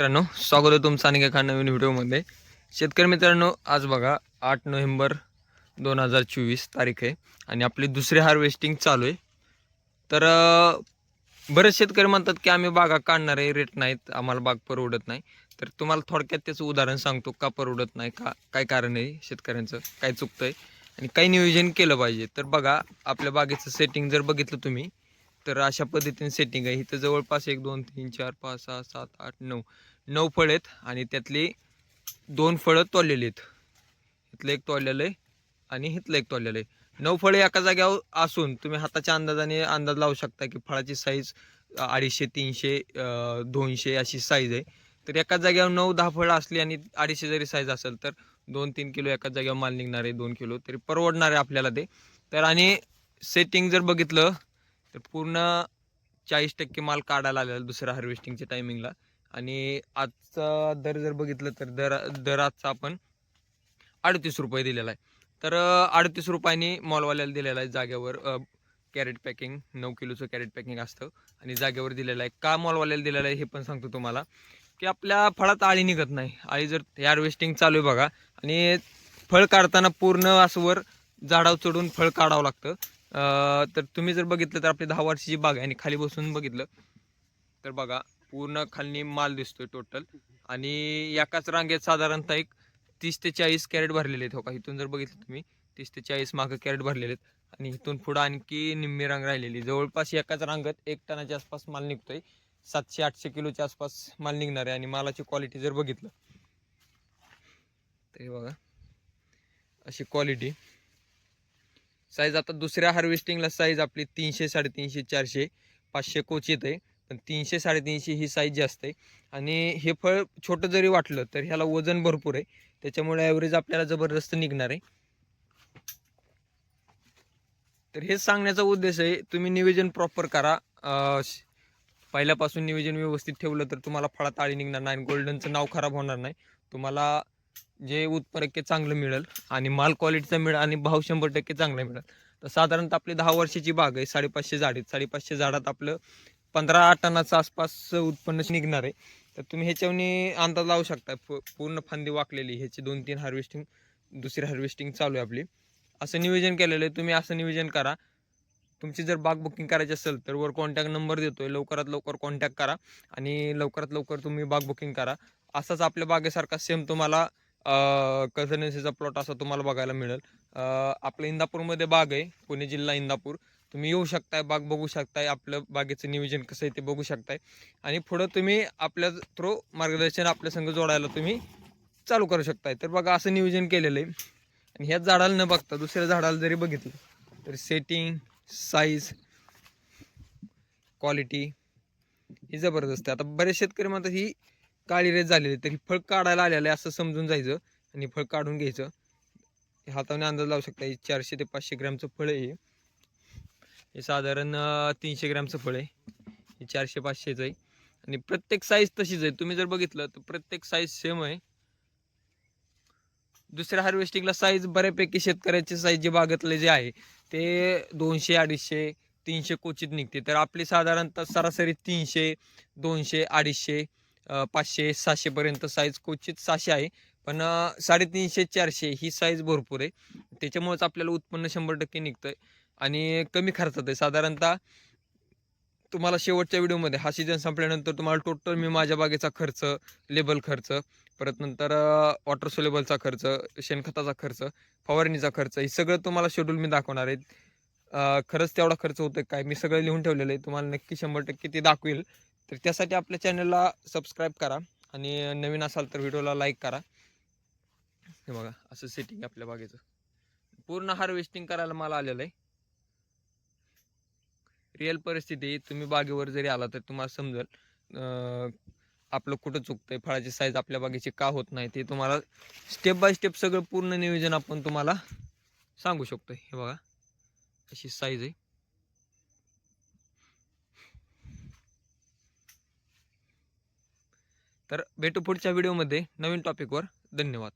मित्रांनो स्वागत आहे तुमचं आणि एका नवीन व्हिडिओमध्ये. शेतकरी मित्रांनो आज बघा आठ नोव्हेंबर दोन हजार चोवीस तारीख आहे आणि आपली दुसरी हार्वेस्टिंग चालू आहे. तर बरेच शेतकरी म्हणतात की आम्ही बागा काढणार आहे रेट नाहीत आम्हाला बाग परवडत नाही. तर तुम्हाला थोडक्यात त्याचं उदाहरण सांगतो का परवडत नाही का काय कारण आहे शेतकऱ्यांचं काय चुकतं आहे आणि काही नियोजन केलं पाहिजे. तर बघा आपल्या बागेचं सेटिंग जर बघितलं तुम्ही तर अशा पद्धतीने सेटिंग आहे. इथं जवळपास एक दोन तीन चार पाच सहा सात आठ नऊ. नऊ फळ आहेत आणि त्यातली दोन फळं तोडलेली आहेत. इथलं एक तोडलेलं आहे आणि इथलं एक तोडलेलं आहे. नऊ फळं एका जाग्यावर असून तुम्ही हाताच्या अंदाजाने अंदाज लावू शकता की फळाची साईज अडीचशे तीनशे दोनशे अशी साईज आहे. तर एकाच जाग्यावर नऊ दहा फळं असली आणि अडीचशे जरी साईज असेल तर दोन तीन किलो एका जाग्यावर माल निघणार आहे दोन किलो तरी परवडणार आहे आपल्याला ते. तर आणि सेटिंग जर बघितलं तर पूर्ण चाळीस टक्के माल काढायला आलेला दुसऱ्या हार्वेस्टिंगच्या टायमिंगला आणि आजचा दर जर बघितलं तर दर दर आजचा आपण अडतीस रुपये दिलेला आहे. तर अडतीस रुपयांनी मॉलवाल्याला दिलेला आहे जागेवर कॅरेट पॅकिंग नऊ किलोचं कॅरेट पॅकिंग असतं. आणि जागेवर दिलेलं आहे. का मॉलवाल्याला दिलेलं आहे हे पण सांगतो तुम्हाला. की आपल्या फळात आळी निघत नाही. आळी जर हार्वेस्टिंग चालू आहे बघा. आणि फळ काढताना पूर्ण असं वर झाडावर चढून फळ काढावं लागतं. तर तुम्ही जर बघितलं तर आपली दहा वर्षाची बाग आहे आणि खाली बसून बघितलं तर बघा पूर्ण खाली माल दिसतोय टोटल आणि एकाच रांगेत साधारणतः एक तीस ते चाळीस कॅरेट भरलेले आहेत हो का? इथून जर बघितलं तुम्ही तीस ते चाळीस मागं कॅरेट भरलेले आहेत. आणि इथून पुढं आणखी निम्मी रांग राहिलेली. जवळपास एकाच रांगत एक टनाच्या आसपास माल निघतोय. सातशे आठशे किलोच्या आसपास माल निघणार आहे. आणि मालाची क्वालिटी जर बघितलं तरी बघा अशी क्वालिटी साईज आता दुसऱ्या हार्वेस्टिंगला साईज आपली तीनशे साडेतीनशे चारशे पाचशे कोचित आहे पण तीनशे साडेतीनशे ही साईज जास्त आहे. आणि हे फळ छोटं जरी वाटलं तर ह्याला वजन भरपूर आहे. त्याच्यामुळे ॲव्हरेज आपल्याला जबरदस्त निघणार आहे. तर हेच सांगण्याचा उद्देश आहे तुम्ही नियोजन प्रॉपर करा. पहिल्यापासून नियोजन व्यवस्थित ठेवलं तर तुम्हाला फळात आळी निघणार नाही गोल्डनचं नाव खराब होणार नाही. तुम्हाला जे उत्पन्न टक्के चांगलं मिळेल आणि माल क्वालिटीचा मिळेल आणि भाव शंभर टक्के चांगला मिळेल. तर साधारणतः आपली दहा वर्षाची बाग आहे साडेपाचशे झाड आहेत. साडेपाचशे झाडात आपलं पंधरा टनाचं आसपास उत्पन्न निघणार आहे. तर तुम्ही ह्याच्यावनी अंदाज लावू शकता. पूर्ण फांदी वाकलेली ह्याची दोन तीन हार्वेस्टिंग दुसरी हार्वेस्टिंग चालू आहे आपली. असं नियोजन केलेलं आहे. तुम्ही असं नियोजन करा. तुमची जर बाग बुकिंग करायची असेल तर वर कॉन्टॅक्ट नंबर देतो आहे लवकरात लवकर कॉन्टॅक्ट करा आणि लवकरात लवकर तुम्ही बाग बुकिंग करा. असाच आपल्या बागेसारखा सेम तुम्हाला कझनसीचा प्लॉट असा तुम्हाला बघायला मिळेल. आपलं इंदापूरमध्ये बाग आहे पुणे जिल्हा इंदापूर. तुम्ही येऊ शकताय बाग बघू शकताय आपलं बागेचं नियोजन कसं आहे ते बघू शकताय. आणि पुढं तुम्ही आपल्या थ्रू मार्गदर्शन आपल्या संघ जोडायला तुम्ही चालू करू शकताय. तर बघा असं नियोजन केलेलं आहे. आणि ह्याच झाडाला न बघता दुसऱ्या झाडाला जरी बघितलं तर सेटिंग साईज क्वालिटी ही जबरदस्त आहे. आता बरेच शेतकरी म्हणतात ही काळी रेत झालेली तरी तर ही फळ काढायला आलेलं आहे असं समजून जायचं आणि फळ काढून घ्यायचं. हे हाताने अंदाज लावू शकता हे चारशे ते पाचशे ग्रॅमचं फळ आहे हे. साधारण तीनशे ग्रॅमचं फळ आहे. हे चारशे पाचशेचं आहे. आणि प्रत्येक साईज तशीच आहे. तुम्ही जर बघितलं तर प्रत्येक साईज सेम आहे. दुसऱ्या हार्वेस्टिंगला साईज बऱ्यापैकी शेतकऱ्याची साईज जे बागेतले जे आहे ते दोनशे अडीचशे तीनशे क्वचित निघते. तर आपली साधारणतः सरासरी तीनशे दोनशे अडीचशे पाचशे सहाशेपर्यंत साईज क्वचित सहाशे आहे. पण साडेतीनशे चारशे ही साईज भरपूर आहे. त्याच्यामुळेच आपल्याला उत्पन्न शंभर टक्के निघतंय आणि कमी खर्चात आहे. साधारणतः तुम्हाला शेवटच्या व्हिडिओमध्ये हा सीझन संपल्यानंतर तुम्हाला टोटल मी माझ्या बागेचा खर्च लेबल खर्च परत नंतर वॉटर सोलेबलचा खर्च शेणखताचा खर्च फवारणीचा खर्च हे सगळं तुम्हाला शेड्यूल मी दाखवणार आहे. खरंच तेवढा खर्च होतो काय? मी सगळं लिहून ठेवलेलं आहे. तुम्हाला नक्की शंभर टक्के ते दाखवेल. तर त्यासाठी आपल्या चॅनलला सबस्क्राईब करा आणि नवीन असाल तर व्हिडिओला लाईक करा. हे बघा असं सेटिंग आपल्या बागेचं. पूर्ण हार्वेस्टिंग करायला मला आलेलं आहे. रिअल परिस्थिती तुम्ही बागेवर जरी आला तर तुम्हाला समजेल आपलं कुठं चुकतंय फळाची साईज आपल्या बागेची का होत नाही ते तुम्हाला स्टेप बाय स्टेप सगळं पूर्ण नियोजन आपण तुम्हाला सांगू शकतो हे बघा अशी साईज आहे. तर भेटू पुढच्या व्हिडिओमध्ये नवीन टॉपिकवर धन्यवाद.